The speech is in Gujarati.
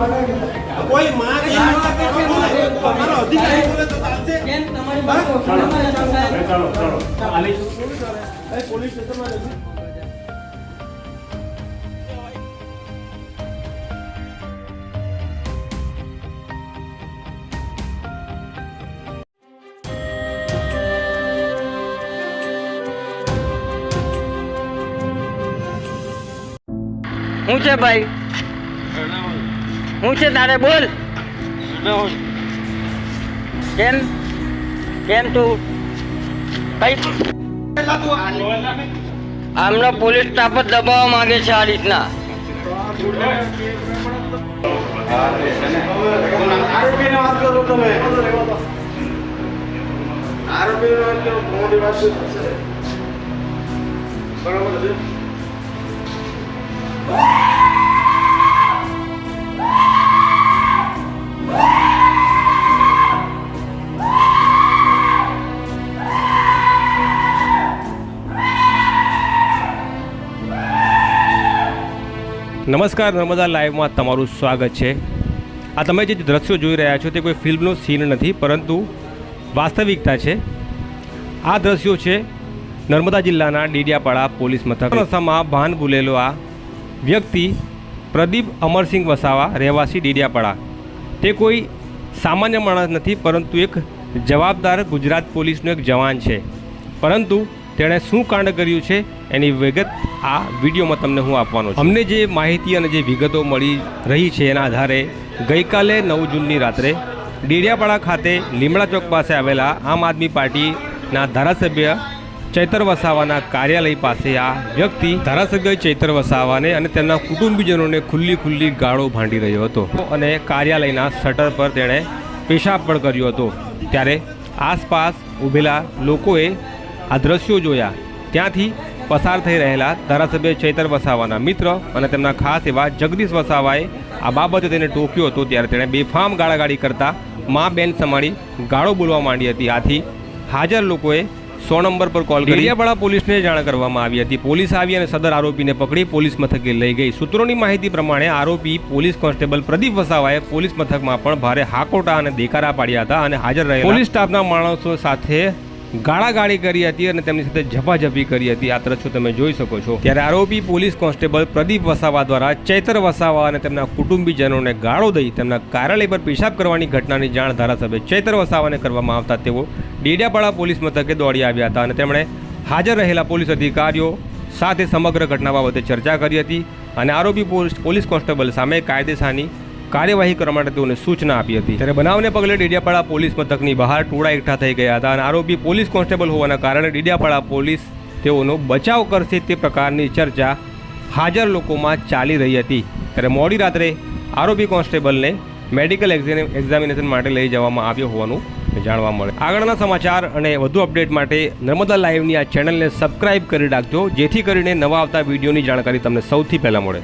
કોઈ માં કે તમારો અધિકારી બોલે તો ચાલશે? કેમ તમારી બાકો ચાલો ચાલો ચાલો. આલી. એ પોલીસ સ્ટેશનમાં રહેજો હું છે ભાઈ? શું છે તારે બોલ. કેમ? કેમ તું? આમનો પોલીસ સ્ટાફ જ દબાવવા માંગે છે આ રીતના. આરોપીને વાત નમસ્કાર, નર્મદા લાઈવમાં તમારું સ્વાગત છે. આ તમે જે દ્રશ્યો જોઈ રહ્યા છો તે કોઈ ફિલ્મનો સીન નથી, પરંતુ વાસ્તવિકતા છે. આ દ્રશ્યો છે નર્મદા જિલ્લાના ડીડિયાપાડા પોલીસ મથક. નશામાં ભાન ભૂલેલો આ વ્યક્તિ પ્રદીપ અમરસિંહ વસાવા, રહેવાસી ડીડિયાપાડા. તે કોઈ સામાન્ય માણસ નથી, પરંતુ એક જવાબદાર ગુજરાત પોલીસનો એક જવાન છે. પરંતુ તેણે શું કાંડ કર્યું છે એની વિગત આ વિડીયોમાં તમને હું આપવાનો છું. અમને જે માહિતી અને જે વિગતો મળી રહી છે એના આધારે ગઈકાલે નવ જૂનની રાત્રે ડેડિયાપાડા ખાતે લીમડા ચોક પાસે આવેલા આમ આદમી પાર્ટીના ધારાસભ્ય ચૈતર વસાવાના કાર્યાલય પાસે આ વ્યક્તિ ધારાસભ્ય ચૈતર વસાવાને અને તેમના કુટુંબીજનોને ખુલ્લી ખુલ્લી ગાળો ભાંડી રહ્યો હતો અને કાર્યાલયના શટર પર તેણે પેશાબ પણ કર્યો હતો. ત્યારે આસપાસ ઊભેલા લોકોએ આ દ્રશ્યો જોયા. ત્યાંથી પસાર થઈ રહેલા ધારાસભ્ય ચૈતર વસાવાના મિત્ર અને તેમના ખાસ એવા જગદીશ વસાવાએ આ બાબતે તેને ટોક્યો હતો ત્યારે તેણે બેફામ ગાળાગાળી કરતા મા બેન સમાડી ગાળો બોલવા માંડી હતી. આથી હાજર લોકોએ સો નંબર પર કોલ કરી. પોલીસને જાણ કરવામાં આવી હતી. પોલીસ આવી અને સદર આરોપીને પકડી પોલીસ મથકે લઈ ગઈ. સૂત્રોની માહિતી પ્રમાણે આરોપી પોલીસ કોન્સ્ટેબલ પ્રદીપ વસાવાએ પોલીસ મથકમાં પણ ભારે હાકોટા અને દેકારા પાડ્યા હતા અને હાજર રહેલા પોલીસ સ્ટાફના માણસો સાથે ગાળાગાળી કરી હતી અને તેમની સાથે ઝપાઝપી કરી હતી. આ દ્રશ્યો તમે જોઈ શકો છો. ત્યારે આરોપી પોલીસ કોન્સ્ટેબલ પ્રદીપ વસાવા દ્વારા ચૈતર વસાવા અને તેમના કુટુંબીજનોને ગાળો દઈ તેમના કાર્યાલય પર પેશાબ કરવાની ઘટનાની જાણ ધારાસભ્ય ચૈતર વસાવાને કરવામાં આવતા તેઓ ડેડિયાપાડા પોલીસ મથકે દોડી આવ્યા હતા અને તેમણે હાજર રહેલા પોલીસ અધિકારીઓ સાથે સમગ્ર ઘટના બાબતે ચર્ચા કરી હતી અને આરોપી પોલીસ પોલીસ કોન્સ્ટેબલ સામે કાયદેસરની કાર્યવાહી કરવા માટે તેઓને સૂચના આપી હતી. ત્યારે બનાવને પગલે ડેડિયાપાડા પોલીસ મથકની બહાર ટોળા એકઠા થઈ ગયા હતા અને આરોપી પોલીસ કોન્સ્ટેબલ હોવાના કારણે ડેડિયાપાડા પોલીસ તેઓનો બચાવ કરશે તે પ્રકારની ચર્ચા હાજર લોકોમાં ચાલી રહી હતી. ત્યારે મોડી રાત્રે આરોપી કોન્સ્ટેબલને મેડિકલ એક્ઝામિનેશન માટે લઈ જવામાં આવ્યો હોવાનું જાણવા મળે. આગળના સમાચાર અને વધુ અપડેટ માટે નર્મદા લાઈવની આ ચેનલને સબસ્ક્રાઇબ કરી રાખજો, જેથી કરીને નવા આવતા વિડીયોની જાણકારી તમને સૌથી પહેલાં મળે.